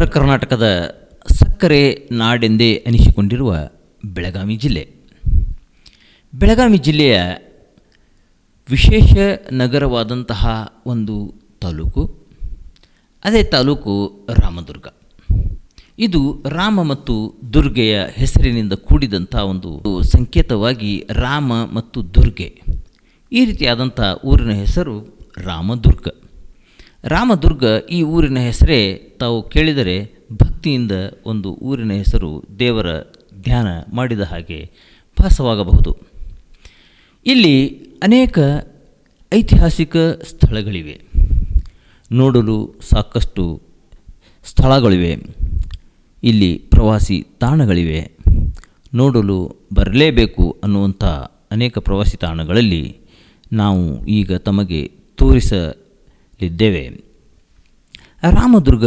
ಉತ್ತರ ಕರ್ನಾಟಕದ ಸಕ್ಕರೆ ನಾಡೆಂದೇ ಅನಿಸಿಕೊಂಡಿರುವ ಬೆಳಗಾವಿ ಜಿಲ್ಲೆ. ಬೆಳಗಾವಿ ಜಿಲ್ಲೆಯ ವಿಶೇಷ ನಗರವಾದಂತಹ ಒಂದು ತಾಲೂಕು, ಅದೇ ತಾಲೂಕು ರಾಮದುರ್ಗ. ಇದು ರಾಮ ಮತ್ತು ದುರ್ಗೆಯ ಹೆಸರಿನಿಂದ ಕೂಡಿದಂಥ ಒಂದು ಸಂಕೇತವಾಗಿ ರಾಮ ಮತ್ತು ದುರ್ಗೆ ಈ ರೀತಿಯಾದಂಥ ಊರಿನ ಹೆಸರು ರಾಮದುರ್ಗ. ರಾಮದುರ್ಗ ಈ ಊರಿನ ಹೆಸರೇ ತಾವು ಕೇಳಿದರೆ ಭಕ್ತಿಯಿಂದ ಒಂದು ಊರಿನ ಹೆಸರು ದೇವರ ಧ್ಯಾನ ಮಾಡಿದ ಹಾಗೆ ಭಾಸವಾಗಬಹುದು. ಇಲ್ಲಿ ಅನೇಕ ಐತಿಹಾಸಿಕ ಸ್ಥಳಗಳಿವೆ. ನೋಡಲು ಸಾಕಷ್ಟು ಸ್ಥಳಗಳಿವೆ. ಇಲ್ಲಿ ಪ್ರವಾಸಿ ತಾಣಗಳಿವೆ. ನೋಡಲು ಬರಲೇಬೇಕು ಅನ್ನುವಂಥ ಅನೇಕ ಪ್ರವಾಸಿ ತಾಣಗಳಲ್ಲಿ ನಾವು ಈಗ ತಮಗೆ ತೋರಿಸಲಿದ್ದೇವೆ ರಾಮದುರ್ಗ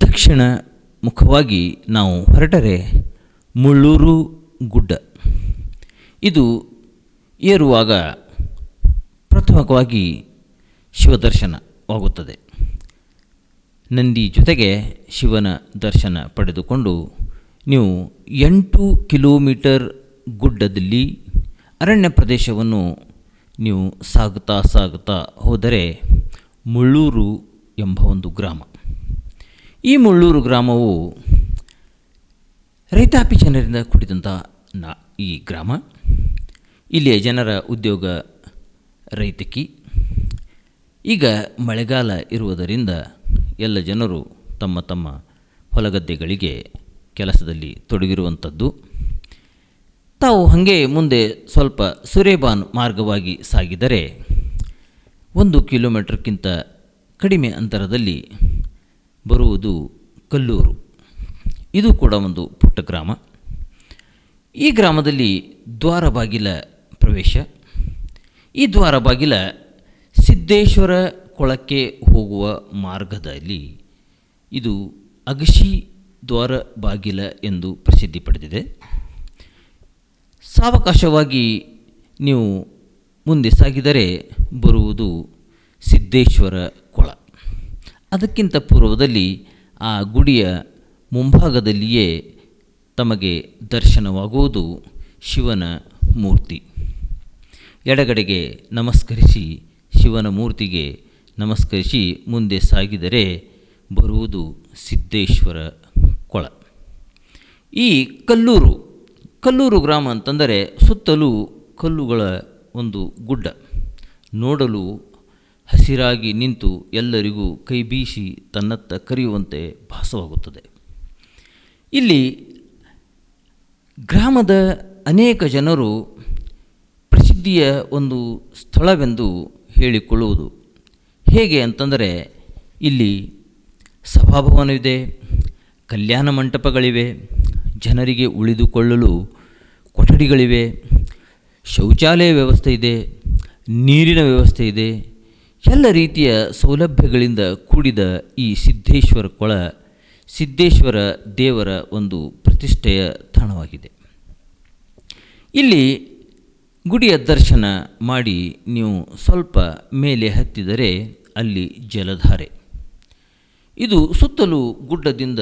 ದಕ್ಷಿಣ ಮುಖವಾಗಿ ನಾವು ಹೊರಟರೆ ಮುಳ್ಳೂರು ಗುಡ್ಡ. ಇದು ಏರುವಾಗ ಪ್ರಥಮವಾಗಿ ಶಿವದರ್ಶನವಾಗುತ್ತದೆ. ನಂದಿ ಜೊತೆಗೆ ಶಿವನ ದರ್ಶನ ಪಡೆದುಕೊಂಡು ನೀವು ಎಂಟು ಕಿಲೋಮೀಟರ್ ಗುಡ್ಡದಲ್ಲಿ ಅರಣ್ಯ ಪ್ರದೇಶವನ್ನು ನೀವು ಸಾಗುತ್ತಾ ಸಾಗುತ್ತಾ ಹೋದರೆ ಮುಳ್ಳೂರು ಎಂಬ ಒಂದು ಗ್ರಾಮ. ಈ ಮುಳ್ಳೂರು ಗ್ರಾಮವು ರೈತಾಪಿ ಜನರಿಂದ ಕೂಡಿದಂಥ ನಾ, ಈ ಗ್ರಾಮ. ಇಲ್ಲಿಯ ಜನರ ಉದ್ಯೋಗ ರೈತಕಿ. ಈಗ ಮಳೆಗಾಲ ಇರುವುದರಿಂದ ಎಲ್ಲ ಜನರು ತಮ್ಮ ತಮ್ಮ ಹೊಲಗದ್ದೆಗಳಿಗೆ ಕೆಲಸದಲ್ಲಿ ತೊಡಗಿರುವಂಥದ್ದು ತಾವು ಹಾಗೆ ಮುಂದೆ ಸ್ವಲ್ಪ ಸುರೇಬಾನ್ ಮಾರ್ಗವಾಗಿ ಸಾಗಿದರೆ ಒಂದು ಕಿಲೋಮೀಟರ್ಗಿಂತ ಕಡಿಮೆ ಅಂತರದಲ್ಲಿ ಬರುವುದು ಕಲ್ಲೂರು. ಇದು ಕೂಡ ಒಂದು ಪುಟ್ಟ ಗ್ರಾಮ. ಈ ಗ್ರಾಮದಲ್ಲಿ ದ್ವಾರ ಬಾಗಿಲ ಪ್ರವೇಶ. ಈ ದ್ವಾರ ಬಾಗಿಲ ಸಿದ್ದೇಶ್ವರ ಕೊಳಕ್ಕೆ ಹೋಗುವ ಮಾರ್ಗದಲ್ಲಿ ಇದು ಅಗಶಿ ದ್ವಾರ ಬಾಗಿಲ ಎಂದು ಪ್ರಸಿದ್ಧಿ ಪಡೆದಿದೆ. ಸಾವಕಾಶವಾಗಿ ನೀವು ಮುಂದೆ ಸಾಗಿದರೆ ಬರುವುದು ಸಿದ್ದೇಶ್ವರ ಕೊಳ. ಅದಕ್ಕಿಂತ ಪೂರ್ವದಲ್ಲಿ ಆ ಗುಡಿಯ ಮುಂಭಾಗದಲ್ಲಿಯೇ ತಮಗೆ ದರ್ಶನವಾಗುವುದು ಶಿವನ ಮೂರ್ತಿ. ಎಡಗಡೆಗೆ ನಮಸ್ಕರಿಸಿ ಶಿವನ ಮೂರ್ತಿಗೆ ನಮಸ್ಕರಿಸಿ ಮುಂದೆ ಸಾಗಿದರೆ ಬರುವುದು ಸಿದ್ದೇಶ್ವರ ಕೊಳ. ಈ ಕಲ್ಲೂರು ಕಲ್ಲೂರು ಗ್ರಾಮ ಅಂತಂದರೆ ಸುತ್ತಲೂ ಕಲ್ಲುಗಳ ಒಂದು ಗುಡ್ಡ. ನೋಡಲು ಹಸಿರಾಗಿ ನಿಂತು ಎಲ್ಲರಿಗೂ ಕೈ ಬೀಸಿ ತನ್ನತ್ತ ಕರೆಯುವಂತೆ ಭಾಸವಾಗುತ್ತದೆ. ಇಲ್ಲಿ ಗ್ರಾಮದ ಅನೇಕ ಜನರು ಪ್ರಸಿದ್ಧಿಯ ಒಂದು ಸ್ಥಳವೆಂದು ಹೇಳಿಕೊಳ್ಳುವುದು. ಹೇಗೆ ಅಂತಂದರೆ ಇಲ್ಲಿ ಸಭಾಭವನವಿದೆ, ಕಲ್ಯಾಣ ಮಂಟಪಗಳಿವೆ, ಜನರಿಗೆ ಉಳಿದುಕೊಳ್ಳಲು ಕೊಠಡಿಗಳಿವೆ, ಶೌಚಾಲಯ ವ್ಯವಸ್ಥೆ ಇದೆ, ನೀರಿನ ವ್ಯವಸ್ಥೆ ಇದೆ, ಎಲ್ಲ ರೀತಿಯ ಸೌಲಭ್ಯಗಳಿಂದ ಕೂಡಿದ ಈ ಸಿದ್ದೇಶ್ವರ ಕೊಳ ಸಿದ್ದೇಶ್ವರ ದೇವರ ಒಂದು ಪ್ರತಿಷ್ಠೆಯ ತಾಣವಾಗಿದೆ. ಇಲ್ಲಿ ಗುಡಿಯ ದರ್ಶನ ಮಾಡಿ ನೀವು ಸ್ವಲ್ಪ ಮೇಲೆ ಹತ್ತಿದರೆ ಅಲ್ಲಿ ಜಲಧಾರೆ. ಇದು ಸುತ್ತಲೂ ಗುಡ್ಡದಿಂದ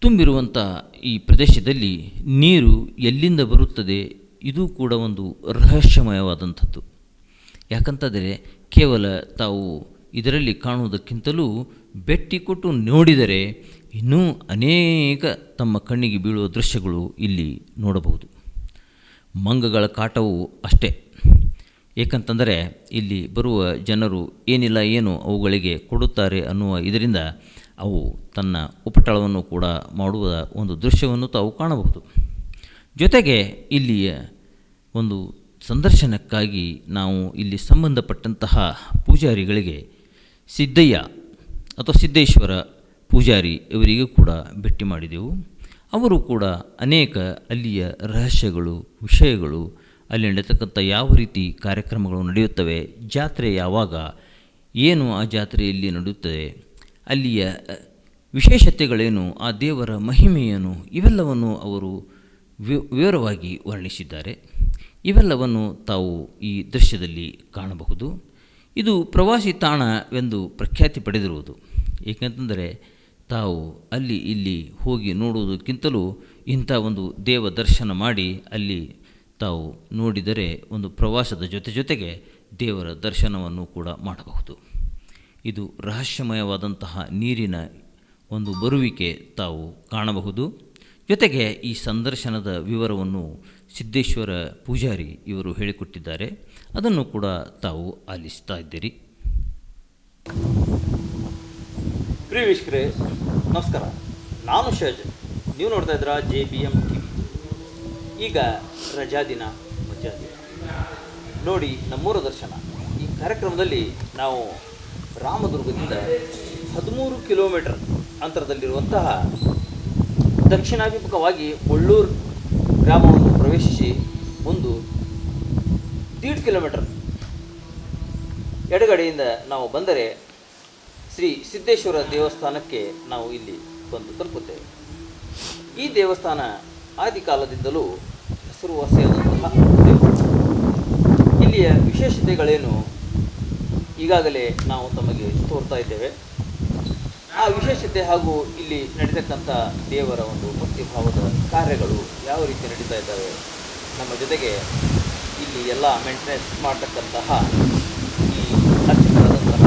ತುಂಬಿರುವಂಥ ಈ ಪ್ರದೇಶದಲ್ಲಿ ನೀರು ಎಲ್ಲಿಂದ ಬರುತ್ತದೆ, ಇದು ಕೂಡ ಒಂದು ರಹಸ್ಯಮಯವಾದಂಥದ್ದು. ಯಾಕಂತಂದರೆ ಕೇವಲ ತಾವು ಇದರಲ್ಲಿ ಕಾಣುವುದಕ್ಕಿಂತಲೂ ಬೆಟ್ಟಿ ಕೊಟ್ಟು ನೋಡಿದರೆ ಇನ್ನೂ ಅನೇಕ ತಮ್ಮ ಕಣ್ಣಿಗೆ ಬೀಳುವ ದೃಶ್ಯಗಳು ಇಲ್ಲಿ ನೋಡಬಹುದು. ಮಂಗಗಳ ಕಾಟವು ಅಷ್ಟೇ. ಏಕಂತಂದರೆ ಇಲ್ಲಿ ಬರುವ ಜನರು ಏನಿಲ್ಲ ಏನು ಅವುಗಳಿಗೆ ಕೊಡುತ್ತಾರೆ ಅನ್ನುವ ಇದರಿಂದ ಅವು ತನ್ನ ಉಪಟಳವನ್ನು ಕೂಡ ಮಾಡುವ ಒಂದು ದೃಶ್ಯವನ್ನು ತಾವು ಕಾಣಬಹುದು. ಜೊತೆಗೆ ಇಲ್ಲಿಯ ಒಂದು ಸಂದರ್ಶನಕ್ಕಾಗಿ ನಾವು ಇಲ್ಲಿ ಸಂಬಂಧಪಟ್ಟಂತಹ ಪೂಜಾರಿಗಳಿಗೆ ಸಿದ್ದಯ್ಯ ಅಥವಾ ಸಿದ್ದೇಶ್ವರ ಪೂಜಾರಿ ಇವರಿಗೂ ಕೂಡ ಭೇಟಿ ಮಾಡಿದೆವು. ಅವರು ಕೂಡ ಅನೇಕ ಅಲ್ಲಿಯ ರಹಸ್ಯಗಳು, ವಿಷಯಗಳು, ಅಲ್ಲಿ ನಡೆತಕ್ಕಂಥ ಯಾವ ರೀತಿ ಕಾರ್ಯಕ್ರಮಗಳು ನಡೆಯುತ್ತವೆ, ಜಾತ್ರೆ ಯಾವಾಗ, ಏನು ಆ ಜಾತ್ರೆಯಲ್ಲಿ ನಡೆಯುತ್ತದೆ ಅಲ್ಲಿಯ ವಿಶೇಷತೆಗಳೇನು, ಆ ದೇವರ ಮಹಿಮೆಯನ್ನು ಇವೆಲ್ಲವನ್ನು ಅವರು ವಿವರವಾಗಿ ವರ್ಣಿಸಿದ್ದಾರೆ. ಇವೆಲ್ಲವನ್ನು ತಾವು ಈ ದೃಶ್ಯದಲ್ಲಿ ಕಾಣಬಹುದು. ಇದು ಪ್ರವಾಸಿ ತಾಣವೆಂದು ಪ್ರಖ್ಯಾತಿ ಪಡೆದಿರುವುದು. ಏಕೆಂತಂದರೆ, ತಾವು ಅಲ್ಲಿ ಇಲ್ಲಿ ಹೋಗಿ ನೋಡುವುದಕ್ಕಿಂತಲೂ ಇಂಥ ಒಂದು ದೇವ ದರ್ಶನ ಮಾಡಿ ಅಲ್ಲಿ ತಾವು ನೋಡಿದರೆ ಒಂದು ಪ್ರವಾಸದ ಜೊತೆ ಜೊತೆಗೆ ದೇವರ ದರ್ಶನವನ್ನು ಕೂಡ ಮಾಡಬಹುದು. ಇದು ರಹಸ್ಯಮಯವಾದಂತಹ ನೀರಿನ ಒಂದು ಬರುವಿಕೆ ತಾವು ಕಾಣಬಹುದು. ಜೊತೆಗೆ ಈ ಸಂದರ್ಶನದ ವಿವರವನ್ನು ಸಿದ್ದೇಶ್ವರ ಪೂಜಾರಿ ಇವರು ಹೇಳಿಕೊಟ್ಟಿದ್ದಾರೆ. ಅದನ್ನು ಕೂಡ ತಾವು ಆಲಿಸ್ತಾ ಇದ್ದೀರಿ. ಪ್ರಿಯ ವೀಕ್ಷಕರೇ, ನಮಸ್ಕಾರ. ನಾನು ಶಜ್ ನೀವು ನೋಡ್ತಾ ಇದ್ದೀರಾ ಜೆ ಬಿ ಎಂ ಟಿ ಈಗ ರಜಾ ದಿನ ಮಜಾ ದಿನ. ನೋಡಿ, ನಮ್ಮೂರ ದರ್ಶನ. ಈ ಕಾರ್ಯಕ್ರಮದಲ್ಲಿ ನಾವು ರಾಮದುರ್ಗದಿಂದ ಹದಿಮೂರು ಕಿಲೋಮೀಟರ್ ಅಂತರದಲ್ಲಿರುವಂತಹ ದಕ್ಷಿಣಾಭಿಮುಖವಾಗಿ ಮುಳ್ಳೂರು ಗ್ರಾಮವನ್ನು ಪ್ರವೇಶಿಸಿ ಒಂದು ದೀಡ್ ಕಿಲೋಮೀಟರ್ ಎಡಗಡೆಯಿಂದ ನಾವು ಬಂದರೆ ಶ್ರೀ ಸಿದ್ದೇಶ್ವರ ದೇವಸ್ಥಾನಕ್ಕೆ ನಾವು ಇಲ್ಲಿ ಬಂದು ತಲುಪುತ್ತೇವೆ. ಈ ದೇವಸ್ಥಾನ ಆದಿಕಾಲದಿಂದಲೂ ಹೆಸರುವಾಸಿಯಾದಂತಹ ಇಲ್ಲಿಯ ವಿಶೇಷತೆಗಳೇನು? ಈಗಾಗಲೇ ನಾವು ತಮಗೆ ತೋರ್ತಾ ಇದ್ದೇವೆ. ಆ ವಿಶೇಷತೆ ಹಾಗೂ ಇಲ್ಲಿ ನಡೀತಕ್ಕಂಥ ದೇವರ ಒಂದು ಭಕ್ತಿಭಾವದ ಕಾರ್ಯಗಳು ಯಾವ ರೀತಿ ನಡೀತಾ ಇದ್ದಾವೆ, ನಮ್ಮ ಜೊತೆಗೆ ಇಲ್ಲಿ ಎಲ್ಲ ಮೇಂಟೆನೆನ್ಸ್ ಮಾಡತಕ್ಕಂತಹ ಈ ಅರ್ಚಕರಾದಂತಹ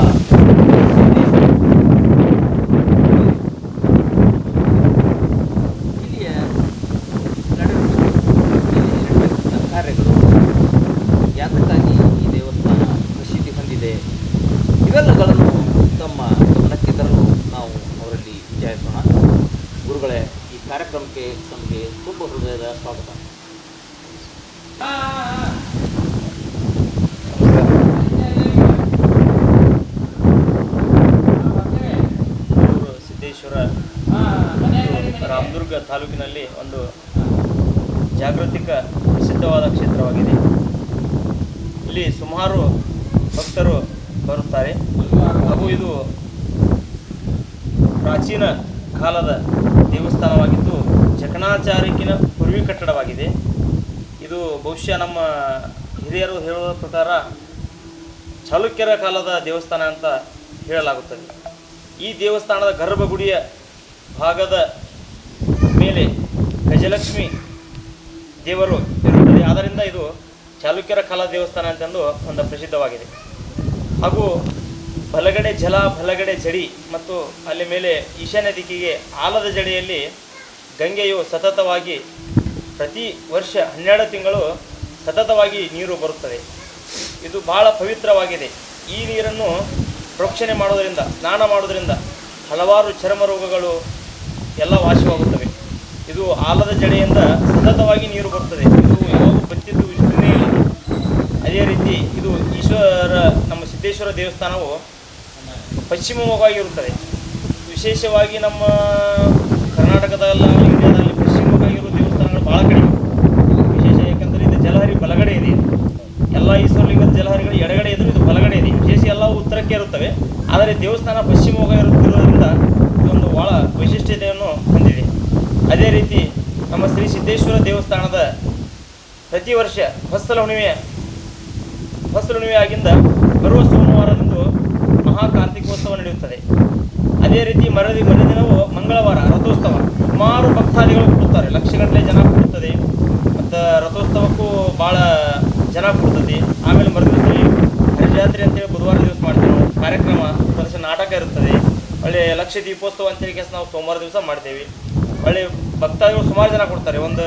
ಇಲ್ಲಿಯ ನಡೆಯುತ್ತಿರುವ ಇಲ್ಲಿ ನಡೆಯುತ್ತಿರುವ ಕಾರ್ಯಗಳು ಯಾತಕ್ಕಾಗಿ ಈ ದೇವಸ್ಥಾನ ಪ್ರಸಿದ್ಧಿ ಹೊಂದಿದೆ ಇವೆಲ್ಲಗಳನ್ನು ತಮ್ಮ ಗಮನಕ್ಕೆ ತರಲು ನಾವು ಅವರಲ್ಲಿ ವಿಚಾರಿಸೋಣ ಗುರುಗಳೇ ಈ ಕಾರ್ಯಕ್ರಮಕ್ಕೆ ತಮಗೆ ತುಂಬ ಹೃದಯದ ಸ್ವಾಗತ ಊರು ಸಿದ್ದೇಶ್ವರ ಇದು ರಾಮದುರ್ಗ ತಾಲೂಕಿನಲ್ಲಿ ಒಂದು ಜಾಗೃತಿಕ ಪ್ರಸಿದ್ಧವಾದ ಕ್ಷೇತ್ರವಾಗಿದೆ. ಇಲ್ಲಿ ಸುಮಾರು ಭಕ್ತರು ಬರುತ್ತಾರೆ. ಹಾಗೂ ಇದು ಪ್ರಾಚೀನ ಕಾಲದ ದೇವಸ್ಥಾನವಾಗಿದ್ದು, ಜಕಣಾಚಾರಿಕಿನ ಪೂರ್ವಿ ಕಟ್ಟಡವಾಗಿದೆ. ಇದು ಬಹುಶಃ ನಮ್ಮ ಹಿರಿಯರು ಹೇಳುವ ಪ್ರಕಾರ ಚಾಲುಕ್ಯರ ಕಾಲದ ದೇವಸ್ಥಾನ ಅಂತ ಹೇಳಲಾಗುತ್ತದೆ. ಈ ದೇವಸ್ಥಾನದ ಗರ್ಭಗುಡಿಯ ಭಾಗದ ಗಜಲಕ್ಷ್ಮಿ ದೇವರು ಇರುತ್ತದೆ ಆದ್ದರಿಂದ ಇದು ಚಾಲುಕ್ಯರ ಕಾಲ ದೇವಸ್ಥಾನ ಅಂತಂದು ಒಂದು ಪ್ರಸಿದ್ಧವಾಗಿದೆ. ಹಾಗೂ ಬಲಗಡೆ ಜಲ, ಬಲಗಡೆ ಜಡಿ ಮತ್ತು ಅಲ್ಲಿ ಮೇಲೆ ಈಶಾನ್ಯ ದಿಕ್ಕಿಗೆ ಆಲದ ಜಡಿಯಲ್ಲಿ ಗಂಗೆಯು ಸತತವಾಗಿ ಪ್ರತಿ ವರ್ಷ ಹನ್ನೆರಡು ತಿಂಗಳು ಸತತವಾಗಿ ನೀರು ಬರುತ್ತದೆ. ಇದು ಬಹಳ ಪವಿತ್ರವಾಗಿದೆ. ಈ ನೀರನ್ನು ಪ್ರೋಕ್ಷಣೆ ಮಾಡೋದರಿಂದ ಸ್ನಾನ ಮಾಡೋದರಿಂದ ಹಲವಾರು ಚರ್ಮ ರೋಗಗಳು ಎಲ್ಲ ವಾಸಿಯಾಗುತ್ತವೆ ಇದು ಆಲದ ಜಡೆಯಿಂದ ಸತತವಾಗಿ ನೀರು ಬರ್ತದೆ. ಇದು ಯಾವಾಗ ಬತ್ತಿದ್ದು ಇಷ್ಟನೇ ಇಲ್ಲ. ಅದೇ ರೀತಿ ಇದು ಈಶ್ವರ, ನಮ್ಮ ಸಿದ್ದೇಶ್ವರ ದೇವಸ್ಥಾನವು ಪಶ್ಚಿಮಮುಖವಾಗಿರುತ್ತದೆ. ವಿಶೇಷವಾಗಿ ನಮ್ಮ ಕರ್ನಾಟಕದಲ್ಲಾಗಲಿ ಇಂಡಿಯಾದಲ್ಲಿ ಪಶ್ಚಿಮವಾಗಿರುವ ದೇವಸ್ಥಾನಗಳು ಭಾಳ ಕಡಿಮೆ. ವಿಶೇಷ ಯಾಕಂದರೆ ಇದು ಜಲಹರಿ ಬಲಗಡೆ ಇದೆ. ಎಲ್ಲ ಈಶ್ವರಲಿಂಗದ ಜಲಹರಿಗಳು ಎಡಗಡೆ ಇದ್ದರೂ ಇದು ಬಲಗಡೆ ಇದೆ. ವಿಶೇಷ ಎಲ್ಲ ಉತ್ತರಕ್ಕೆ ಇರುತ್ತವೆ. ಆದರೆ ದೇವಸ್ಥಾನ ಪಶ್ಚಿಮಮುಖ ಇರುತ್ತಿರುವುದರಿಂದ ಇದೊಂದು ಭಾಳ ವೈಶಿಷ್ಟ್ಯತೆಯನ್ನು ಹೊಂದಿದೆ. ಅದೇ ರೀತಿ ನಮ್ಮ ಶ್ರೀ ಸಿದ್ದೇಶ್ವರ ದೇವಸ್ಥಾನದ ಪ್ರತಿ ವರ್ಷ ಹುಣ್ಣಿಮೆಯ ಫಸಲ ಹುಣ್ಣಿಮೆ ಆಗಿಂದ ಬರುವ ಸೋಮವಾರದಂದು ಮಹಾ ಕಾರ್ತಿಕೋತ್ಸವ ನಡೆಯುತ್ತದೆ. ಅದೇ ರೀತಿ ಮರದಿ ಮರುದಿನವು ಮಂಗಳವಾರ ರಥೋತ್ಸವ. ಸುಮಾರು ಭಕ್ತಾದಿಗಳು ಕೊಡುತ್ತಾರೆ. ಲಕ್ಷಗಟ್ಟಲೆ ಜನ ಕೊಡುತ್ತದೆ. ಮತ್ತು ರಥೋತ್ಸವಕ್ಕೂ ಭಾಳ ಜನ ಕೊಡ್ತದೆ ಆಮೇಲೆ ಮರುದಿವಸ ಹರಿಜಾತ್ರೆ ಅಂತೇಳಿ ಬುಧವಾರ ದಿವಸ ಮಾಡ್ತೇವೆ ಕಾರ್ಯಕ್ರಮ, ಪ್ರದರ್ಶನ, ನಾಟಕ ಇರುತ್ತದೆ. ಒಳ್ಳೆ ಲಕ್ಷ ದೀಪೋತ್ಸವ ಅಂತೇಳಿ ನಾವು ಸೋಮವಾರ ದಿವಸ ಮಾಡ್ತೇವೆ. ಒಳ್ಳೆ ಭಕ್ತಾದಿಗಳು ಸುಮಾರು ಜನ ಕೊಡ್ತಾರೆ. ಒಂದು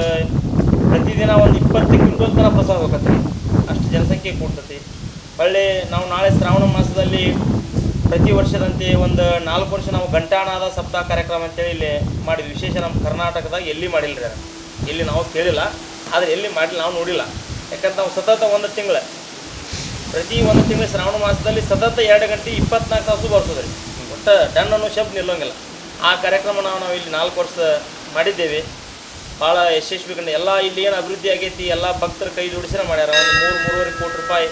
ಪ್ರತಿದಿನ ಒಂದು ಇಪ್ಪತ್ತು ಕ್ವಿಂಟಲ್ ತನಕ ಪ್ರಸಾದ ಹೋಗತ್ತೆ. ಅಷ್ಟು ಜನಸಂಖ್ಯೆ ಕೊಡ್ತತಿ ಒಳ್ಳೆ ನಾವು ನಾಳೆ ಶ್ರಾವಣ ಮಾಸದಲ್ಲಿ ಪ್ರತಿ ವರ್ಷದಂತೆ ಒಂದು ನಾಲ್ಕು ವರ್ಷ ನಾವು ಗಂಟಾನಾದ ಸಪ್ತಾಹ ಕಾರ್ಯಕ್ರಮ ಅಂತೇಳಿ ಇಲ್ಲಿ ಮಾಡಿದ್ವಿ. ವಿಶೇಷ ನಮ್ಮ ಕರ್ನಾಟಕದಾಗ ಎಲ್ಲಿ ಮಾಡಿಲ್ಲ ರೀ ಇಲ್ಲಿ ನಾವು ಕೇಳಿಲ್ಲ. ಆದರೆ ಎಲ್ಲಿ ಮಾಡಿಲ್ಲ ನಾವು ನೋಡಿಲ್ಲ. ಯಾಕಂದ್ರೆ ನಾವು ಸತತ ಒಂದು ತಿಂಗಳು, ಪ್ರತಿ ಒಂದು ತಿಂಗಳು ಶ್ರಾವಣ ಮಾಸದಲ್ಲಿ ಸತತ ಎರಡು ಗಂಟೆ ಇಪ್ಪತ್ನಾಲ್ಕು ತಾಸು ಬರ್ತದೆ. ರೀ ಒಟ್ಟು ಡನ್ ಅನ್ನೋ ಶಬ್ದ ನಿಲ್ಲೋಂಗಿಲ್ಲ. ಆ ಕಾರ್ಯಕ್ರಮ ನಾವು ನಾವು ಇಲ್ಲಿ ನಾಲ್ಕು ವರ್ಷ ಮಾಡಿದ್ದೇವೆ. ಭಾಳ ಯಶಸ್ವಿ ಕಂಡು ಎಲ್ಲ ಇಲ್ಲಿ ಏನು ಅಭಿವೃದ್ಧಿ ಆಗೈತಿ, ಎಲ್ಲ ಭಕ್ತರ ಕೈ ಜೋಡಿಸಿನ ಮಾಡ್ಯಾರ. ಒಂದು ಮೂರು, ಮೂರುವರೆ ಕೋಟಿ ರೂಪಾಯಿ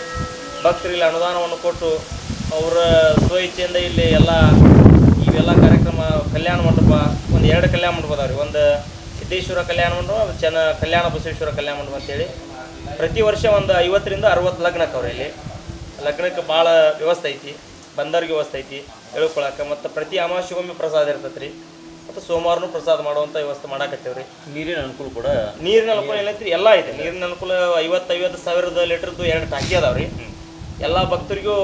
ಭಕ್ತರಿಗೆ ಅನುದಾನವನ್ನು ಕೊಟ್ಟು ಅವರ ಸ್ವಇಚ್ಛೆಯಿಂದ ಇಲ್ಲಿ ಎಲ್ಲ ಇವೆಲ್ಲ ಕಾರ್ಯಕ್ರಮ ಕಲ್ಯಾಣ ಮಂಟಪ, ಒಂದು ಎರಡು ಕಲ್ಯಾಣ ಮಂಟಪ ರೀ. ಒಂದು ಸಿದ್ದೇಶ್ವರ ಕಲ್ಯಾಣ ಮಂಟಪ ಚೆನ್ನ ಕಲ್ಯಾಣ ಬಸವೇಶ್ವರ ಕಲ್ಯಾಣ ಮಂಟಪ ಅಂತೇಳಿ. ಪ್ರತಿ ವರ್ಷ ಒಂದು ಐವತ್ತರಿಂದ ಅರವತ್ತು ಲಗ್ನಕ್ಕೆ ಆಕವ್ರಿ ಇಲ್ಲಿ. ಲಗ್ನಕ್ಕೆ ಭಾಳ ವ್ಯವಸ್ಥೆ ಐತಿ, ಬಂದವ್ರಿಗೆ ವ್ಯವಸ್ಥೆ ಐತಿ. ಹೇಳ್ಕೊಳಕ್ಕೆ ಮತ್ತು ಪ್ರತಿ ಅಮಾವಾಸ್ಯೆಗೊಮ್ಮೆ ಪ್ರಸಾದ ಇರ್ತೈತೆ ರೀ ಮತ್ತು ಸೋಮವಾರನೂ ಪ್ರಸಾದ ಮಾಡುವಂಥ ವ್ಯವಸ್ಥೆ ಮಾಡಾಕತ್ತೇವೆ ರೀ ನೀರಿನ ಅನುಕೂಲ ಕೂಡ ನೀರಿನ ಅನುಕೂಲ ಏನೈತ್ರಿ ಎಲ್ಲ ಐತೆ. ನೀರಿನ ಅನುಕೂಲ ಐವತ್ತು ಐವತ್ತು ಸಾವಿರದ ಲೀಟ್ರದ್ದು ಎರಡು ಟ್ಯಾಂಕಿ ಅದಾವೆ ರೀ ಎಲ್ಲ ಭಕ್ತರಿಗೂ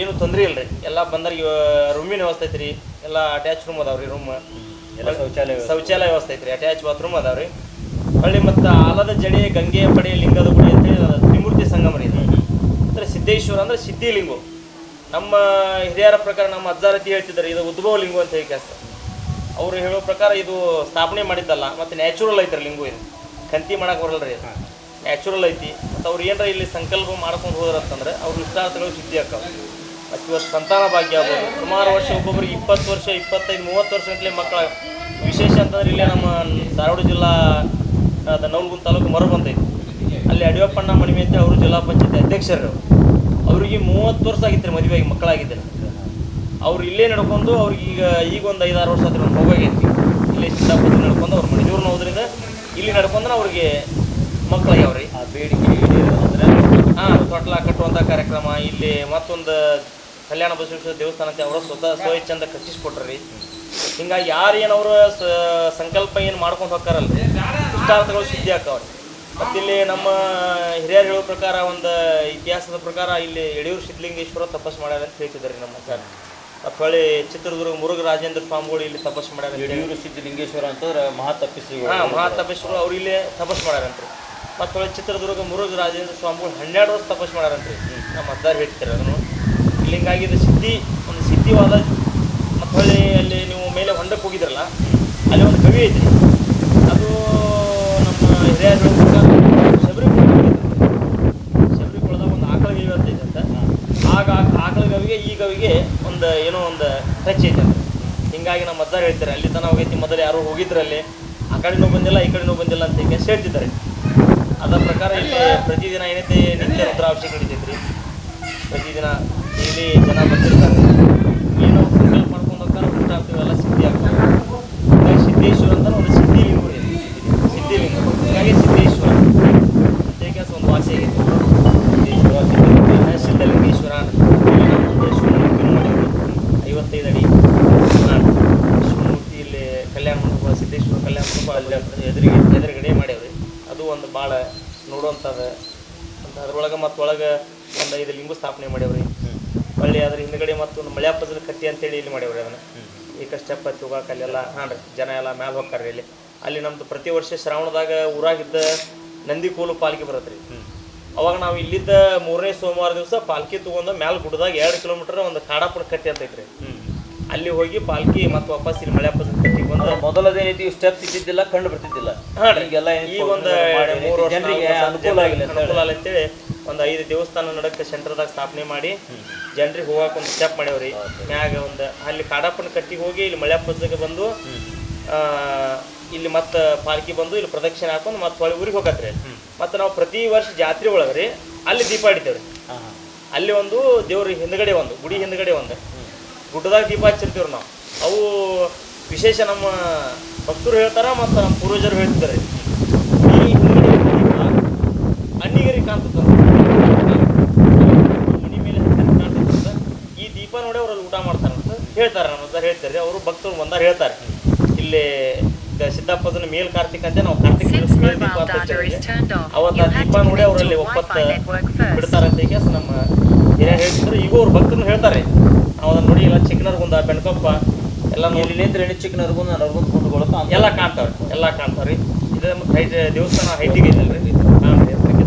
ಏನು ತೊಂದರೆ ಇಲ್ಲ ರೀ ಎಲ್ಲ ಬಂದರಿಗೆ ರೂಮಿನ ವ್ಯವಸ್ಥೆ ಐತ್ರಿ. ಎಲ್ಲ ಅಟ್ಯಾಚ್ ರೂಮ್ ಅದಾವೆ ರೀ ರೂಮ್ ಎಲ್ಲ ಶೌಚಾಲಯ ಶೌಚಾಲಯ ವ್ಯವಸ್ಥೆ ಐತ್ರಿ. ಅಟ್ಯಾಚ್ ಬಾತ್ರೂಮ್ ಅದಾವೆ ರೀ ಹೊಳ್ಳಿ ಮತ್ತು ಆಲದ ಜಡೆ ಗಂಗೆ ಪಡೆ ಲಿಂಗದ ಗುಡಿ ಅಂತೇಳಿ ತ್ರಿಮೂರ್ತಿ ಸಂಗಮ ರೀ ಅಂದರೆ ಸಿದ್ದೇಶ್ವರ ಅಂದರೆ ಸಿದ್ಧಿಲಿಂಗು. ನಮ್ಮ ಹಿರಿಯರ ಪ್ರಕಾರ ನಮ್ಮ ಅಜ್ಜಾರತಿ ಹೇಳ್ತಿದ್ದಾರೆ, ಇದು ಉದ್ಭವ ಲಿಂಗು ಅಂತ ಹೇಳಿ ಕೆಲಸ ಅವರು ಹೇಳೋ ಪ್ರಕಾರ ಇದು ಸ್ಥಾಪನೆ ಮಾಡಿದ್ದಲ್ಲ, ಮತ್ತು ನ್ಯಾಚುರಲ್ ಐತ್ರಿ ಲಿಂಗು ಇದು. ಕಂತಿ ಮಾಡಕ್ಕೆ ಬರಲ್ಲ ರೀ ನ್ಯಾಚುರಲ್ ಐತಿ. ಮತ್ತು ಅವ್ರು ಏನರ ಇಲ್ಲಿ ಸಂಕಲ್ಪ ಮಾಡ್ಕೊಂಡು ಹೋದ್ರಂತಂದ್ರೆ ಅವ್ರ ಇಷ್ಟಾರ್ಥಗಳು ಸಿದ್ಧಿ ಆಕ್ಕಾವ ಮತ್ತು ಇವತ್ತು ಸಂತಾನ ಭಾಗ್ಯ ಆಗ್ಬೋದು. ಸುಮಾರು ವರ್ಷ ಒಬ್ಬೊಬ್ಬರಿಗೆ ಇಪ್ಪತ್ತು ವರ್ಷ, ಇಪ್ಪತ್ತೈದು, ಮೂವತ್ತು ವರ್ಷ ಮಕ್ಕಳ ವಿಶೇಷ ಅಂತಂದ್ರೆ ಇಲ್ಲೇ ನಮ್ಮ ಧಾರವಾಡ ಜಿಲ್ಲಾ ನವಲಗುಂದ ತಾಲೂಕು ಮರು ಬಂದೈತಿ ಅಲ್ಲಿ ಅಡಿಯಪ್ಪಣ್ಣ ಮಣಿಮೆ ಅಂತ ಅವರು ಜಿಲ್ಲಾ ಪಂಚಾಯತ್ ಅಧ್ಯಕ್ಷರು ಅವ್ರಿಗೆ ಮೂವತ್ತು ವರ್ಷ ಆಗಿತ್ತು ರೀ ಆಗಿ ಮಕ್ಕಳಾಗಿದ್ದರು ಅವ್ರು ಇಲ್ಲೇ ನಡ್ಕೊಂಡು ಅವ್ರಿಗೆ ಈಗ ಈಗ ಒಂದು ಐದಾರು ವರ್ಷ ಆದ್ರೆ ಒಂದು ಮಗುವಾಗೈತಿ ಇಲ್ಲೇ ಸಿದ್ದಾಪುರ ನಡ್ಕೊಂಡು ಅವ್ರು ಮಣಿದೂರ್ನ ಹೋದ್ರಿಂದ ಇಲ್ಲಿ ನಡ್ಕೊಂಡ್ರೆ ಅವ್ರಿಗೆ ಮಕ್ಕಳಾಗ್ಯಾವ್ರಿ. ಆ ಬೇಡಿಕೆ ಅಂದ್ರೆ ಹಾಂ ತೊಟ್ಲ ಕಟ್ಟುವಂಥ ಕಾರ್ಯಕ್ರಮ ಇಲ್ಲಿ ಮತ್ತೊಂದು ಕಲ್ಯಾಣ ಬಸವೇಶ್ವರ ದೇವಸ್ಥಾನ ಅಂತ ಅವರು ಸ್ವತಃ ಸ್ವಚ್ಛಂದ ಕಟ್ಟಿಸ್ಕೊಟ್ರಿ ಹಿಂಗಾಗಿ ಯಾರು ಏನು ಅವರು ಸಂಕಲ್ಪ ಏನು ಮಾಡ್ಕೊಂಡು ಹೋಗ್ತಾರಲ್ಲ ಇಷ್ಟಾರ್ಥಗಳು ಸಿದ್ಧಿ ಆಗ್ತಾವ್ರಿ. ಮತ್ತು ಇಲ್ಲಿ ನಮ್ಮ ಹಿರಿಯರು ಹೇಳೋ ಪ್ರಕಾರ ಒಂದು ಇತಿಹಾಸದ ಪ್ರಕಾರ ಇಲ್ಲಿ ಯಡಿಯೂರು ಸಿದ್ಧಲಿಂಗೇಶ್ವರ ತಪಸ್ ಮಾಡ್ಯಾರ ಅಂತ ಹೇಳ್ತಿದ್ದಾರೆ ನಮ್ಮ ಸರ್. ಮತ್ತು ಹೊಳ್ಳಿ ಚಿತ್ರದುರ್ಗ ಮುರುಘ ರಾಜೇಂದ್ರ ಸ್ವಾಮಿಗಳು ಇಲ್ಲಿ ತಪಸ್ ಮಾಡ್ಯಾರ. ಯಡಿಯೂರು ಸಿದ್ಧಲಿಂಗೇಶ್ವರ ಅಂತಂದ್ರೆ ಮಹಾ ತಪಸ್ವಿಗಳು ಹಾಂ ಮಹಾ ತಪಸ್ವಿಗಳು ಅವ್ರು ಇಲ್ಲೇ ತಪಸ್ ಮಾಡ್ಯಾರಂತ್ರಿ ಮತ್ತು ಹೊಳ್ಳಿ ಚಿತ್ರದುರ್ಗ ಮುರುಘ ರಾಜೇಂದ್ರ ಸ್ವಾಮಿಗಳು ಹನ್ನೆರಡು ವರ್ಷ ತಪಸ್ ಮಾಡ್ಯಾರಂತ್ರಿ ನಮ್ಮ ಅದ್ದಾರು ಹೇಳ್ತಾರೆ ಅದನ್ನು ಇಲ್ಲಿ ಹಿಂಗಾಗಿ ಇದು ಸಿದ್ಧಿ ಒಂದು ಸಿದ್ಧಿವಾದ ಮತ್ತು ಹೊಳ್ಳಿ ಅಲ್ಲಿ ನೀವು ಮೇಲೆ ಹೊಂಡಕ್ಕೆ ಹೋಗಿದ್ರಲ್ಲ ಅಲ್ಲಿ ಒಂದು ಕವಿ ಐತ್ರಿ. ಅದು ನಮ್ಮ ಹಿರಿಯರು ಪ್ರಕಾರ ಶಬರಿ ಶಬರಿ ಕುಳದಾಗ ಒಂದು ಆಕಳ ಗವಿ ಅಂತ ಐತೆ ಅಂತ ಆಗ ಆ ಈಗ ಗವಿಗೆ ಒಂದು ಏನೋ ಒಂದು ಟಚ್ ಐತೆ ಹಿಂಗಾಗಿ ನಮ್ಮ ಮದ್ದಾರ ಹೇಳ್ತಾರೆ ಅಲ್ಲಿ ತನಕ ಹೋಗೈತಿ ಮೊದಲು ಯಾರು ಹೋಗಿದ್ರಲ್ಲಿ ಆ ಕಡೆನೂ ಬಂದಿಲ್ಲ ಈ ಕಡೆನೂ ಬಂದಿಲ್ಲ ಅಂತ ಈಗ ಹೇಳ್ತಿದ್ದಾರೆ. ಅದರ ಪ್ರಕಾರ ಇಲ್ಲಿ ಪ್ರತಿದಿನ ಏನೈತಿ ನಿತ್ಯ ರುದ್ರಾಭಿಷೇಕ ನಡೀತೈತ್ರಿ. ಪ್ರತಿದಿನ ಇಲ್ಲಿ ಜನ ಬರ್ತಿರ್ತಾರೆ ಏನು ಸಂಕಲ್ಪ ಮಾಡ್ಕೊಂಡು ಹೋಗ್ತಾರೆ ಊಟ ಎಲ್ಲ ಸಿದ್ಧಿ ಆಗ್ತಾರೆ ಹಾಗಾಗಿ ಸಿದ್ದೇಶ್ವರ ಅಂತ ಒಂದು ಸಿದ್ಧಿ ಸಿದ್ಧಿಲಿಂಗ ರೀ ಇದು. ಸಿದ್ಧಿ ಲಿಂಗ ಹಾಗಾಗಿ ಸಿದ್ದೇಶ್ವರ. ಅಂತ ಒಂದು ವಾಸಿ ಆಗೈತೆ ಸಿದ್ದೇಶ್ವರ ಸಿದ್ಧಲಿಂಗ ಸಿದ್ಧಲಿಂಗೇಶ್ವರ ಮಾಡ್ಯಾವ್ರಿ. ಐವತ್ತೈದು ಅಡಿ. ಶಿವಮೂರ್ತಿ ಇಲ್ಲಿ ಕಲ್ಯಾಣ ಮಂಟಪ ಸಿದ್ದೇಶ್ವರ ಕಲ್ಯಾಣ ಮಂಟಪ ಅಲ್ಲಿ ಎದುರಿಗೆ ಎದುರುಗಡೆ ಮಾಡ್ಯಾವ್ರಿ ಅದು ಒಂದು ಭಾಳ ನೋಡುವಂಥದ್ದು ಅಂತ. ಅದ್ರೊಳಗೆ ಮತ್ತು ಒಳಗೆ ಒಂದು ಐದು ಲಿಂಗು ಸ್ಥಾಪನೆ ಮಾಡ್ಯಾವ್ರಿ ಹೊಳ್ಳಿ ಅದ್ರ ಹಿಂದ್ಗಡೆ ಮತ್ತೊಂದು ಮಳ್ಯಾಪದ್ರ ಕಟ್ಟಿ ಅಂತೇಳಿ ಇಲ್ಲಿ ಮಾಡ್ಯಾವ್ರಿ ಅದನ್ನು. ಈ ಸ್ಟೆಪ್ ಹತ್ತಿ ಹೋಗಕ್ಕೆ ಅಲ್ಲೆಲ್ಲ ಹಾಂ ರೀ ಜನ ಎಲ್ಲ ಮ್ಯಾಲ ಹೋಗ್ತಾರೆ ಇಲ್ಲಿ. ಅಲ್ಲಿ ನಮ್ದು ಪ್ರತಿ ವರ್ಷ ಶ್ರಾವಣದಾಗ ಊರಾಗಿದ್ದ ನಂದಿ ಕೋಲು ಪಾಲ್ಕಿ ಬರುತ್ತೆ ರೀ ಅವಾಗ ನಾವು ಇಲ್ಲಿದ್ದ ಮೂರನೇ ಸೋಮವಾರ ದಿವಸ ಪಾಲ್ಕಿ ತಗೊಂಡು ಮ್ಯಾಲ ಗುಡ್ಡದಾಗ ಎರಡು ಕಿಲೋಮೀಟರ್ ಒಂದು ಕಾಡಾಪುರ ಕಟ್ಟಿ ಅಂತ ಐತ್ರಿ. ಅಲ್ಲಿ ಹೋಗಿ ಪಾಲ್ಕಿ ಮತ್ತೆ ವಾಪಸ್ ಇಲ್ಲಿ ಮಳೆ ಕಟ್ಟಿಗೆ ಬಂದು ಮೊದಲದೇನೈತಿ ಸ್ಟೆಪ್ ಇದ್ದಿದ್ದಿಲ್ಲ ಕಂಡು ಬರ್ತಿದ್ದಿಲ್ಲ ಈಗೆಲ್ಲ ಈಗ ಒಂದು ಮೂರು ಜನರಿಗೆ ಅನುಕೂಲ ಆಗಿಲ್ಲ ಅನುಕೂಲ ಆಗಲಿ ಅಂತೇಳಿ ಒಂದು ಐದು ದೇವಸ್ಥಾನ ನಡಕ್ಕೆ ಸೆಂಟರ್ದಾಗ ಸ್ಥಾಪನೆ ಮಾಡಿ ಜನರಿಗೆ ಹೋಗಕ್ಕೆ ಒಂದು ಸ್ಟೆಪ್ ಮಾಡ್ಯಾವ್ರಿ. ಮ್ಯಾಗ ಒಂದು ಅಲ್ಲಿ ಕಾಡಾಪನ ಕಟ್ಟಿಗೆ ಹೋಗಿ ಇಲ್ಲಿ ಮಳೆ ಬಂದು ಇಲ್ಲಿ ಮತ್ತೆ ಪಾಲ್ಕಿ ಬಂದು ಇಲ್ಲಿ ಪ್ರದಕ್ಷಿಣೆ ಹಾಕೊಂಡು ಮತ್ತೆ ಹೊಳಿ ಊರಿಗೆ ಹೋಗತ್ರಿ ಮತ್ತೆ ನಾವು ಪ್ರತಿ ವರ್ಷ ಜಾತ್ರೆ ಒಳಗೆ ರೀ ಅಲ್ಲಿ ದೀಪ ಇಡ್ತೇವ್ರಿ ಅಲ್ಲಿ ಒಂದು ದೇವ್ರ ಹಿಂದ್ಗಡೆ ಒಂದು ಗುಡಿ ಹಿಂದ್ಗಡೆ ಒಂದು. ಗುಡ್ಡದಾಗ ದೀಪ ಹಚ್ಚಿರ್ತೀವ್ರಿ ನಾವು. ಅವು ವಿಶೇಷ ನಮ್ಮ ಭಕ್ತರು ಹೇಳ್ತಾರ ಮತ್ತು ನಮ್ಮ ಪೂರ್ವಜರು ಹೇಳ್ತಾರೆ ಈ ಹಿಂದ್ಗಡೆ ಇರೋ ದೀಪ ಅಣ್ಣಿಗರಿ ಕಾಣ್ತದ. ಮನಿ ಮೇಲೆ ಕಾಣ್ತದ ಈ ದೀಪ ನೋಡಿ ಅವ್ರಲ್ಲಿ ಊಟ ಮಾಡ್ತಾರಂತ ಹೇಳ್ತಾರೆ ನಮ್ಮ ಹತ್ರ ಹೇಳ್ತಾರೆ ಅವರು ಭಕ್ತರು ಬಂದಾರ ಹೇಳ್ತಾರೆ. ಇಲ್ಲಿ ಸಿದ್ದಾಪದ ಸಿದ್ದಾಪದನ ಮೇಲ್ ಕಾರ್ತಿಕ್ ಅಂತ ನಾವು ಕಾರ್ತಿಕ ಅವತ್ತ ದೀಪ ಅಂತ ನೋಡಿ ಅವರಲ್ಲಿ ಒಪ್ಪತ್ತ Wi-Fi ಬಿಡ್ತಾರಂತ ಈಗ ನಮ್ಮ ಹಿರಿಯರು ಹೇಳ್ತಿದ್ರು. ಈಗ ಅವ್ರು ಭಕ್ತರು ಹೇಳ್ತಾರೆ. ನಾವು ಅದನ್ನ ನೋಡಿ ಇಲ್ಲ ಚಿಕ್ಕನರ್ಗುಂದ ಬೆಣ್ಕೊಪ್ಪ ಎಲ್ಲ ನೋಡಿ ನಿಂತ್ರೆ ಹೆಣ್ಣು ಚಿಕ್ಕನವ್ರಿಗೂ ನರ್ಗೊಂದು ಕುಂದುಗಳು ಎಲ್ಲ ಕಾಣ್ತಾವ್ರಿ ಎಲ್ಲ ಕಾಣ್ತಾವ್ರಿ ಇದು ಮತ್ತು ಹೈ ದೇವಸ್ಥಾನ ಹೈಟಿಗೆ ಇದಲ್ರಿ ಎಲ್ಲಾ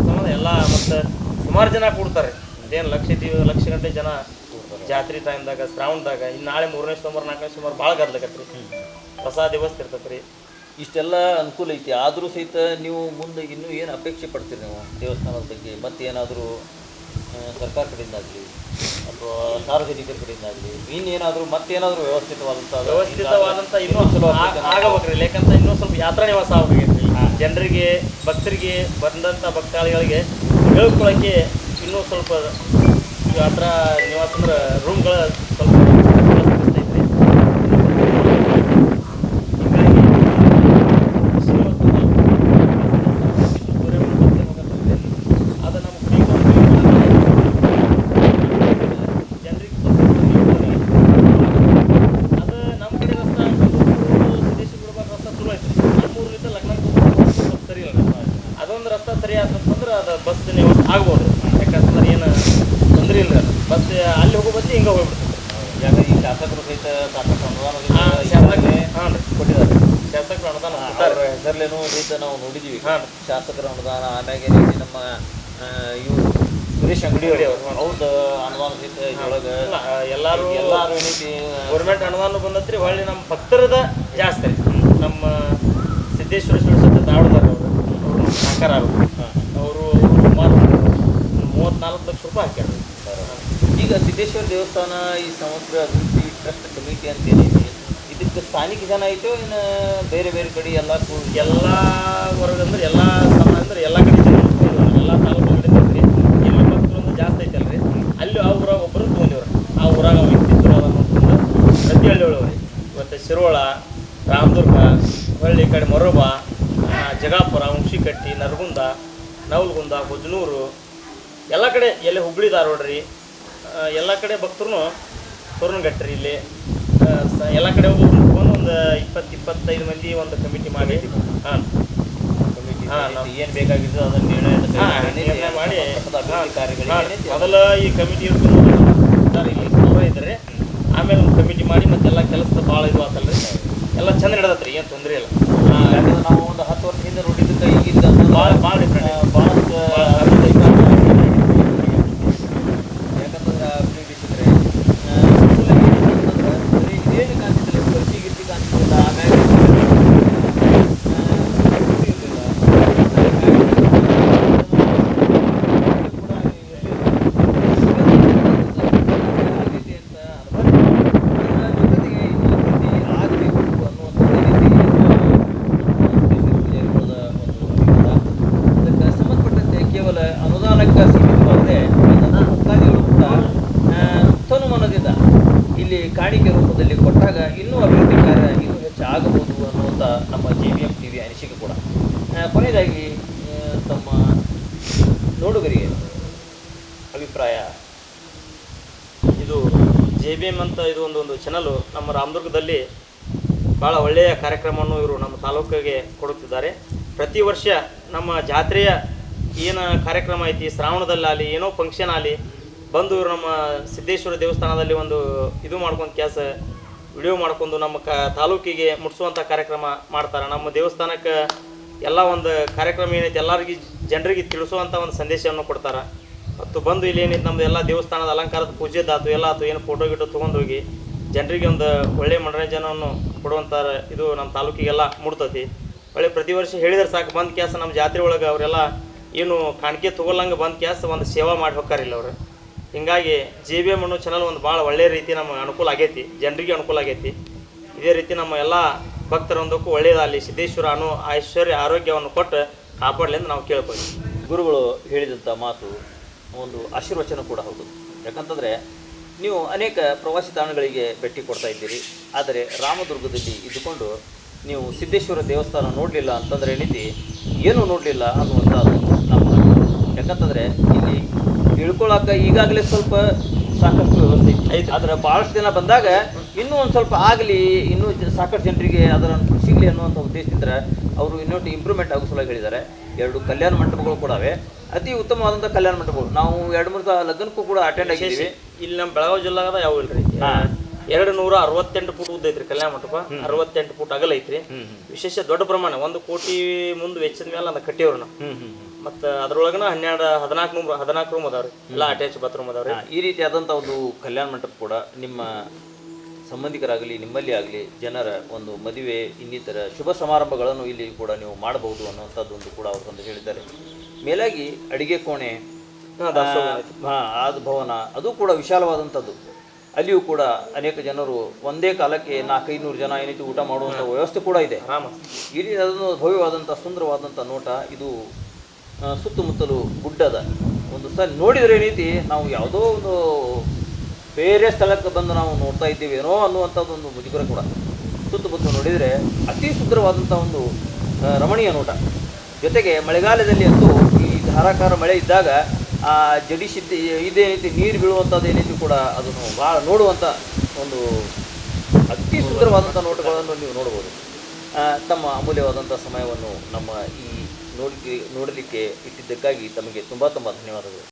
ಸಂಬಂಧ ಎಲ್ಲ ಮತ್ತು ಸುಮಾರು ಜನ ಕೂಡ್ತಾರೆ. ಅದೇನು ಲಕ್ಷ ದೀವ ಲಕ್ಷ ಗಂಟೆ ಜನ ಜಾತ್ರೆ ಟೈಮ್ದಾಗ ಶ್ರಾವಣದಾಗ ಇನ್ನು ನಾಳೆ ಮೂರನೇ ಸೋಮವಾರ ನಾಲ್ಕನೇ ಸೋಮವಾರ ಭಾಳ ಗದ್ಲಕತ್ರಿ ಪ್ರಸಾದ ವ್ಯವಸ್ಥೆ ಇರ್ತೈತೆ ರೀ ಇಷ್ಟೆಲ್ಲ ಅನುಕೂಲ ಐತಿ. ಆದರೂ ಸಹಿತ ನೀವು ಮುಂದೆ ಇನ್ನೂ ಏನು ಅಪೇಕ್ಷೆ ಪಡ್ತೀರಿ ನೀವು ದೇವಸ್ಥಾನದ ಬಗ್ಗೆ? ಮತ್ತೇನಾದರೂ ಸರ್ಕಾರ ಕಡೆಯಿಂದಾಗಲಿ ಅಥವಾ ಸಾರ್ವಜನಿಕರ ಕಡೆಯಿಂದಾಗಲಿ ಇನ್ನೇನಾದರೂ ಮತ್ತೇನಾದರೂ ವ್ಯವಸ್ಥಿತವಾದಂಥ ವ್ಯವಸ್ಥಿತವಾದಂಥ ಇನ್ನೂ ಚಲೋ ಆಗಬೇಕ್ರಿ. ಯಾಕಂತ ಇನ್ನೂ ಸ್ವಲ್ಪ ಯಾತ್ರಾ ನಿವಾಸ ಆಗಬೇಕೈತಿ ಜನರಿಗೆ ಭಕ್ತರಿಗೆ ಬಂದಂಥ ಭಕ್ತಾಳಿಗಳಿಗೆ ಹೇಳ್ಕೊಳಕ್ಕೆ ಇನ್ನೂ ಸ್ವಲ್ಪ ಯಾತ್ರಾ ನಿವಾಸ ಅಂದ್ರೆ ರೂಮ್ಗಳ ಸ್ವಲ್ಪ ಅಂತಂದ್ರೆ ಅದು ಬಸ್ ನೀವು ಆಗ್ಬೋದು. ಯಾಕಂತಂದ್ರೆ ಏನು ತೊಂದರೆ ಇಲ್ಲ. ಬಸ್ ಅಲ್ಲಿ ಹೋಗೋ ಬಸ್ ಹಿಂಗೆ ಹೋಗ್ಬಿಡ್ತದೆ. ಯಾಕಂದ್ರೆ ಈ ಶಾಸಕರು ಸಹಿತ ಸಾಕಷ್ಟು ಅನುದಾನ ಶಾಸಕರೇ ಹಾಂ ಕೊಟ್ಟಿದ್ದಾರೆ. ಶಾಸಕರ ಅನುದಾನ ಹೆಸರಲ್ಲೇನೋ ಸಹಿತ ನಾವು ನೋಡಿದ್ದೀವಿ ಹಾಂ ಶಾಸಕರ ಅನುದಾನ ಆಮ್ಯಾಗೆ ನಮ್ಮ ಇವರು ಸುರೇಶ್ ಅಂಗಡಿ ಹೌದು ಅನುದಾನ ಸಹಿತ ಇದ್ರೊಳಗೆ ಎಲ್ಲರೂ ಎಲ್ಲರೂ ಏನೈತಿ ಗೌರ್ಮೆಂಟ್ ಅನುದಾನ ಬಂದತ್ರಿ ಹೊಳ್ಳಿ ನಮ್ಮ ಭಕ್ತರದ ಜಾಸ್ತಿ. ನಮ್ಮ ಸಿದ್ದೇಶ್ವರ ಸುಳ್ಸತ್ತ ದಾವಣದಾರ ಅವರು. ಸಹಕಾರ ಆಗುತ್ತೆ. ಮೂವತ್ನಾಲ್ಕು ಲಕ್ಷ ರೂಪಾಯಿ ಹಾಕ್ಯಾರ. ಈಗ ಸಿದ್ದೇಶ್ವರ ದೇವಸ್ಥಾನ, ಈ ಸಮಗ್ರ ಅಭಿವೃದ್ಧಿ ಟ್ರಸ್ಟ್ ಕಮಿಟಿ ಅಂತ ಏನಿದೆ ಇದಕ್ಕೆ ಸ್ಥಾನಿಕ ಜನ ಐತೋ ಇನ್ನು ಬೇರೆ ಬೇರೆ ಕಡೆ ಎಲ್ಲ ಎಲ್ಲ ವರ್ಗ ಅಂದ್ರೆ ಎಲ್ಲ ಸಮ ಅಂದ್ರೆ ಎಲ್ಲ ಕಡೆ ಎಲ್ಲ ತಾಲೂಕು ಕಡೆ ಐತ್ರಿ ಇಲ್ಲಿ ಭಕ್ತರು ಒಂದು ಜಾಸ್ತಿ ಐತಲ್ರಿ ಅಲ್ಲಿ ಆ ಊರಾಗ ಒಬ್ಬರು ತೊಗೊಂಡಿವ್ರು. ಆ ಊರಾಗ ವ್ಯಕ್ತಿತ್ವ ಪ್ರತಿ ಹಳ್ಳಿ ಮತ್ತು ಶಿರೋಳ, ರಾಮದುರ್ಗ, ಹೊಳ್ಳಿ ಕಡೆ ಮೊರಬ ಜಗಾಪುರ, ಹುಣಸಿಕಟ್ಟಿ, ನರಗುಂದ, ನವಲ್ಗುಂದ, ಹುಜ್ನೂರು ಎಲ್ಲ ಕಡೆ ಎಲ್ಲಿ ಹುಬ್ಳಿ ಧಾರವಾಡ್ರಿ ರೀ ಎಲ್ಲ ಕಡೆ ಭಕ್ತರು ತೋರಣಗಟ್ರಿ ಇಲ್ಲಿ. ಎಲ್ಲ ಕಡೆ ಒಬ್ಬೊಬ್ರು ಒಂದು ಇಪ್ಪತ್ತು ಇಪ್ಪತ್ತೈದು ಮಂದಿ ಒಂದು ಕಮಿಟಿ ಮಾಡಿ. ಹಾಂ. ಕಮಿಟಿ ಹಾ, ನಾವು- ಏನು ಬೇಕಾಗಿದ್ದು ಅದನ್ನು ನಿರ್ಣಯ ಮಾಡಿ. ಮೊದಲ ಈ ಕಮಿಟಿ ಇಲ್ಲಿ ಇದ್ದಾರೆ ಆಮೇಲೆ ಒಂದು ಕಮಿಟಿ ಮಾಡಿ ಮತ್ತೆಲ್ಲ ಕೆಲಸ ಭಾಳ ಇದು ಆತಲ್ರಿ. ಎಲ್ಲ ಚಂದ ನಡೆದತ್ರಿ ಏನು ತೊಂದರೆ ಇಲ್ಲ. ನಾವು ಒಂದು ಹತ್ತು ವರ್ಷ ಹಿಂದೆ ಈಗಿಂದ ಭಾಳ ಭಾಳ ಡಿಫ್ರೆಂಟ್ ಭಾಳಷ್ಟು ಅಭಿವೃದ್ಧಿ ಯಾಕಂತಂದ್ರೆ ಅಭಿವೃದ್ಧಿ ಸಿಕ್ಕರೆ ಇದೇನು ಕಾಣ್ತಿದ್ದಿಲ್ಲ ಖರ್ಚಿ ಗಿರ್ಚಿ ಕಾಣ್ತಿದ್ದಿಲ್ಲ ಆಮ್ಯಾಗ ಆಗಬೇಕು ಅದಕ್ಕೆ ಸಂಬಂಧಪಟ್ಟಂತೆ ಕೇವಲ ಅನುದಾನಕ್ಕೆ ಸೀಮಿತವಾಗದೆ ಅದನ್ನು ಭಕ್ತಾದಿಗಳು ಕೂಡ ಆ, ತನುಮನದಿಂದ ಇಲ್ಲಿ ಕಾಣಿಕೆ ರೂಪದಲ್ಲಿ ಕೊಟ್ಟಾಗ ಇನ್ನೂ ಅಭಿವೃದ್ಧಿ ಕಾರ್ಯ ಇನ್ನೂ ಹೆಚ್ಚು ಆಗಬಹುದು ಅನ್ನುವಂಥ ನಮ್ಮ J B M T V ಅನಿಸಿಕೆ ಕೂಡ ಆ, ಕೊನೆಯದಾಗಿ ಆ, ತಮ್ಮ ನೋಡುಗರಿಗೆ ಅಭಿಪ್ರಾಯ ಇದು ಅಂತ ಇದು ಒಂದು ಒಂದು ಚಾನಲು ನಮ್ಮ ರಾಮದುರ್ಗದಲ್ಲಿ ಭಾಳ ಒಳ್ಳೆಯ ಕಾರ್ಯಕ್ರಮವನ್ನು ಇವರು ನಮ್ಮ ತಾಲೂಕಿಗೆ ಕೊಡುತ್ತಿದ್ದಾರೆ. ಪ್ರತಿ ವರ್ಷ ನಮ್ಮ ಜಾತ್ರೆಯ ಏನು ಕಾರ್ಯಕ್ರಮ ಐತಿ, ಶ್ರಾವಣದಲ್ಲಾಗಲಿ, ಏನೋ ಫಂಕ್ಷನ್ ಆಗಲಿ, ಬಂದು ಇವರು ನಮ್ಮ ಸಿದ್ದೇಶ್ವರ ದೇವಸ್ಥಾನದಲ್ಲಿ ಒಂದು ಇದು ಮಾಡ್ಕೊಂಡು ಕೆಲಸ ವಿಡಿಯೋ ಮಾಡ್ಕೊಂಡು ನಮ್ಮ ಕ ತಾಲೂಕಿಗೆ ಮುಟ್ಸುವಂಥ ಕಾರ್ಯಕ್ರಮ ಮಾಡ್ತಾರೆ. ನಮ್ಮ ದೇವಸ್ಥಾನಕ್ಕೆ ಎಲ್ಲ ಒಂದು ಕಾರ್ಯಕ್ರಮ ಏನೈತಿ, ಎಲ್ಲರಿಗೂ ಜನರಿಗೆ ತಿಳಿಸುವಂಥ ಒಂದು ಸಂದೇಶವನ್ನು ಕೊಡ್ತಾರೆ. ಮತ್ತು ಬಂದು ಇಲ್ಲಿ ಏನೈತೆ ನಮ್ದು ಎಲ್ಲ ದೇವಸ್ಥಾನದ ಅಲಂಕಾರದ ಪೂಜೆದಾತು ಎಲ್ಲ ಆತು ಏನು ಫೋಟೋ ಗಿಟೋ ತೊಗೊಂಡು ಹೋಗಿ ಜನರಿಗೆ ಒಂದು ಒಳ್ಳೆಯ ಮನೋರಂಜನವನ್ನು ಕೊಡುವಂಥ ಇದು ನಮ್ಮ ತಾಲೂಕಿಗೆಲ್ಲ ಮುಡ್ತತಿ. ಒಳ್ಳೆ ಪ್ರತಿ ವರ್ಷ ಹೇಳಿದ್ರೆ ಸಾಕು, ಬಂದು ಕ್ಯಾಸ ನಮ್ಮ ಜಾತ್ರೆ ಒಳಗೆ ಅವರೆಲ್ಲ ಏನು ಕಾಣಿಕೆ ತೊಗೊಳ್ಳಂಗೆ ಬಂದ್ ಕ್ಯಾಸ ಒಂದು ಸೇವಾ ಮಾಡಿ ಹೋಗ್ತಾರಿಲ್ಲ ಅವರು. ಹೀಗಾಗಿ ಜಿ ಬಿ ಎಂ ಅನ್ನೋ ಚಾನಲ್ ಒಂದು ಭಾಳ ಒಳ್ಳೆಯ ರೀತಿ ನಮಗೆ ಅನುಕೂಲ ಆಗೈತಿ, ಜನರಿಗೆ ಅನುಕೂಲ ಆಗೈತಿ. ಇದೇ ರೀತಿ ನಮ್ಮ ಎಲ್ಲ ಭಕ್ತರೊಂದಕ್ಕೂ ಒಳ್ಳೆಯದಾಗಲಿ ಸಿದ್ದೇಶ್ವರ ಅನು ಐಶ್ವರ್ಯ ಆರೋಗ್ಯವನ್ನು ಕೊಟ್ಟು ಕಾಪಾಡಲಿ ಅಂತ ನಾವು ಕೇಳ್ಕೊಳ್ತೀವಿ. ಗುರುಗಳು ಹೇಳಿದಂಥ ಮಾತು ಒಂದು ಆಶೀರ್ವಚನ ಕೂಡ ಹೌದು. ಯಾಕಂತಂದರೆ ನೀವು ಅನೇಕ ಪ್ರವಾಸಿ ತಾಣಗಳಿಗೆ ಭೇಟಿ ಕೊಡ್ತಾ ಇದ್ದೀರಿ. ಆದರೆ ರಾಮದುರ್ಗದಲ್ಲಿ ಇದ್ದುಕೊಂಡು ನೀವು ಸಿದ್ದೇಶ್ವರ ದೇವಸ್ಥಾನ ನೋಡಲಿಲ್ಲ ಅಂತಂದರೆ ಏನೈತಿ ಏನೂ ನೋಡಲಿಲ್ಲ ಅನ್ನುವಂಥದ್ದು ನಮ್ಮ ಯಾಕಂತಂದರೆ ಇಲ್ಲಿ ತಿಳ್ಕೊಳಕ್ಕೆ ಈಗಾಗಲೇ ಸ್ವಲ್ಪ ಸಾಕಷ್ಟು ವ್ಯವಸ್ಥೆ ಐತೆ. ಆದರೆ ಭಾಳಷ್ಟು ಜನ ಬಂದಾಗ ಇನ್ನೂ ಒಂದು ಸ್ವಲ್ಪ ಆಗಲಿ ಇನ್ನೂ ಸಾಕಷ್ಟು ಜನರಿಗೆ ಅದರ ಸಿಗಲಿ ಅನ್ನುವಂಥ ಉದ್ದೇಶದಿಂದ ಅವರು ಇನ್ನೊಟ್ಟು ಇಂಪ್ರೂವ್ಮೆಂಟ್ ಆಗೋ ಸಲುವಾಗಿ ಹೇಳಿದ್ದಾರೆ. ಎರಡು ಕಲ್ಯಾಣ ಮಂಟಪಗಳು ಕೂಡ ಅವೆ. ಅತಿ ಉತ್ತಮವಾದಂಥ ಕಲ್ಯಾಣ ಮಂಟಪಗಳು. ನಾವು ಎರಡು ಮೂರು ಲಗ್ನಕ್ಕೂ ಕೂಡ ಅಟೆಂಡ್ ಆಗಿದ್ದೀವಿ. ಇಲ್ಲಿ ನಮ್ಮ ಬೆಳಗಾವಿ ಜಿಲ್ಲಾಗದ ಯಾವ ಇಲ್ರಿ. ಎರಡು ನೂರ ಅರವತ್ತೆಂಟು ಫುಟ್ ಉದ್ದ ಐತ್ರಿ ಕಲ್ಯಾಣ ಮಂಟಪ. ಅರವತ್ತೆಂಟು ಫುಟ್ ಅಗಲ ಐತ್ರಿ. ವಿಶೇಷ ದೊಡ್ಡ ಪ್ರಮಾಣ ಒಂದು ಕೋಟಿ ಮುಂದೆ ವೆಚ್ಚದ ಮೇಲೆ ಅದ ಕಟ್ಟಿವ್ರು ನಾವು ಮತ್ತ ಅದ್ರೊಳಗನ ಹನ್ನೆರಡು ಹದಿನಾಲ್ಕು ರೂಮ್ ಹದಿನಾಲ್ಕು ರೂಮ್ ಅದಾವ್ರಿ. ಎಲ್ಲ ಅಟ್ಯಾಚ್ ಬಾತ್ರೂಮ್ ಅದಾವ್ರಿ. ಈ ರೀತಿಯಾದಂಥ ಒಂದು ಕಲ್ಯಾಣ ಮಂಟಪ ಕೂಡ ನಿಮ್ಮ ಸಂಬಂಧಿಕರಾಗಲಿ ನಿಮ್ಮಲ್ಲಿ ಆಗಲಿ ಜನರ ಒಂದು ಮದುವೆ ಇನ್ನಿತರ ಶುಭ ಸಮಾರಂಭಗಳನ್ನು ಇಲ್ಲಿ ಕೂಡ ನೀವು ಮಾಡಬಹುದು ಅನ್ನುವಂಥದ್ದು ಒಂದು ಕೂಡ ಅವರು ಒಂದು ಹೇಳಿದ್ದಾರೆ. ಮೇಲಾಗಿ ಅಡಿಗೆ ಕೋಣೆ ಅದು ಭವನ ಅದು ಕೂಡ ವಿಶಾಲವಾದಂಥದ್ದು. ಅಲ್ಲಿಯೂ ಕೂಡ ಅನೇಕ ಜನರು ಒಂದೇ ಕಾಲಕ್ಕೆ ನಾಲ್ಕೈನೂರು ಜನ ಏನೈತಿ ಊಟ ಮಾಡುವಂಥ ವ್ಯವಸ್ಥೆ ಕೂಡ ಇದೆ. ರಾಮ. ಈ ರೀತಿ ಅದೊಂದು ಭವ್ಯವಾದಂಥ ಸುಂದರವಾದಂಥ ನೋಟ. ಇದು ಸುತ್ತಮುತ್ತಲು ಗುಡ್ಡದ ಒಂದು ಸಲ ನೋಡಿದರೆ ಏನೈತಿ ನಾವು ಯಾವುದೋ ಒಂದು ಬೇರೆ ಸ್ಥಳಕ್ಕೆ ಬಂದು ನಾವು ನೋಡ್ತಾ ಇದ್ದೀವಿ, ಏನೋ ಅನ್ನುವಂಥದ್ದು ಒಂದು ಮುಜುಗರ ಕೂಡ. ಸುತ್ತಮುತ್ತ ನೋಡಿದರೆ ಅತಿ ಸುಂದರವಾದಂಥ ಒಂದು ರಮಣೀಯ ನೋಟ. ಜೊತೆಗೆ ಮಳೆಗಾಲದಲ್ಲಿ ಅಂತೂ ಈ ಧಾರಾಕಾರ ಮಳೆ ಇದ್ದಾಗ ಆ ಜಡಿ ಜಡಿಸಿದ್ದ ಇದೇನೈತಿ ನೀರು ಬೀಳುವಂಥದ್ದು ಏನೈತಿ ಕೂಡ ಅದನ್ನು ಭಾಳ ನೋಡುವಂಥ ಒಂದು ಅತಿ ಸುಂದರವಾದಂಥ ನೋಟಗಳನ್ನು ನೀವು ನೋಡ್ಬೋದು. ತಮ್ಮ ಅಮೂಲ್ಯವಾದಂಥ ಸಮಯವನ್ನು ನಮ್ಮ ಈ ನೋಡಿ ನೋಡಲಿಕ್ಕೆ ಇಟ್ಟಿದ್ದಕ್ಕಾಗಿ ತಮಗೆ ತುಂಬ ತುಂಬ ಧನ್ಯವಾದಗಳು.